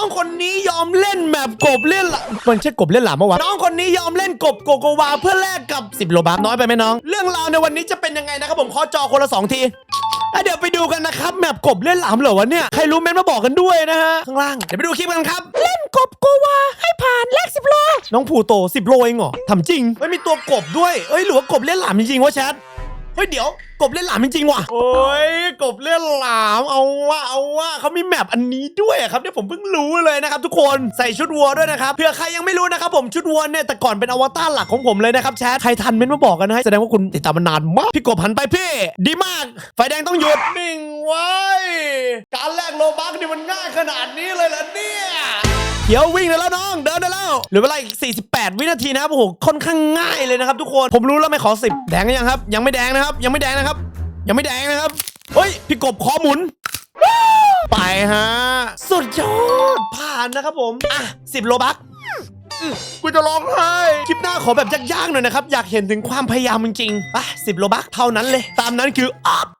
องคนนี้ยอมเล่นแมปกบเล่นหละมันใช่กบเล่นหลามเมื่อวานน้องคนนี้ยอมเล่นกบโกโกวาเพื่อแลกกับ 10 โลบัคน้อยไปไหมน้อง เรื่องราวในวันนี้จะเป็นยังไงนะครับผมขอจอคนละ 2 ทีอะเดี๋ยวไปดูกันนะครับแมปกบเล่นหลามเหรอวะเนี่ย ใครรู้เม้นต์มาบอกกันด้วยนะฮะ ข้างล่าง เดี๋ยวไปดูคลิปกันครับ เล่นกบโกวาให้ผ่านแลก10โล น้องผูโต10โลเองเหรอทำจริงไม่มีตัวกบด้วยเอ้ยหรือว่ากบเล่นหลามจริงๆวะแชทเฮ้ยเดี๋ยวกบเล่นหลามจริงๆว่ะโอ้ยกบเล่นหลามเอาว่า เขามีแมปอันนี้ด้วยครับเนี่ยผมเพิ่งรู้เลยนะครับทุกคนใส่ชุดวัวด้วยนะครับเผื่อใครยังไม่รู้นะครับผมชุดวัวเนี่ยแต่ก่อนเป็นอวตารหลักของผมเลยนะครับแชทใครทันเม้นมาบอกกันนะให้แสดงว่าคุณติดตามมานานมากพี่กบหันไปพี่ดีมากไฟแดงต้องหยุดนิ่งไว้การแลกโลบักนี่มันง่ายขนาดนี้เลยเหรอเนี่ยเดี๋ยววิ่งได้แล้วน้องเดินได้แล้วเหลือเวลาอีก 48 วินาทีนะครับโอ้โหค่อนข้างง่ายเลยนะครับทุกคนผมรู้แล้วไม่ขอ 10 แดงยังครับ ยังไม่แดงนะครับ ยังไม่แดงนะครับ ยังไม่แดงนะครับเฮ้ยพี่กบขอหมุน ไปฮะ สุดยอด ผ่านนะครับผม อะ10โลบักอืมกูจะร้องไห้ คลิปหน้าขอแบบยากๆหน่อยนะครับ อยากเห็นถึงความพยายามจริงๆอะ10โลบักเท่านั้นเลย ตามนั้นคืออัพ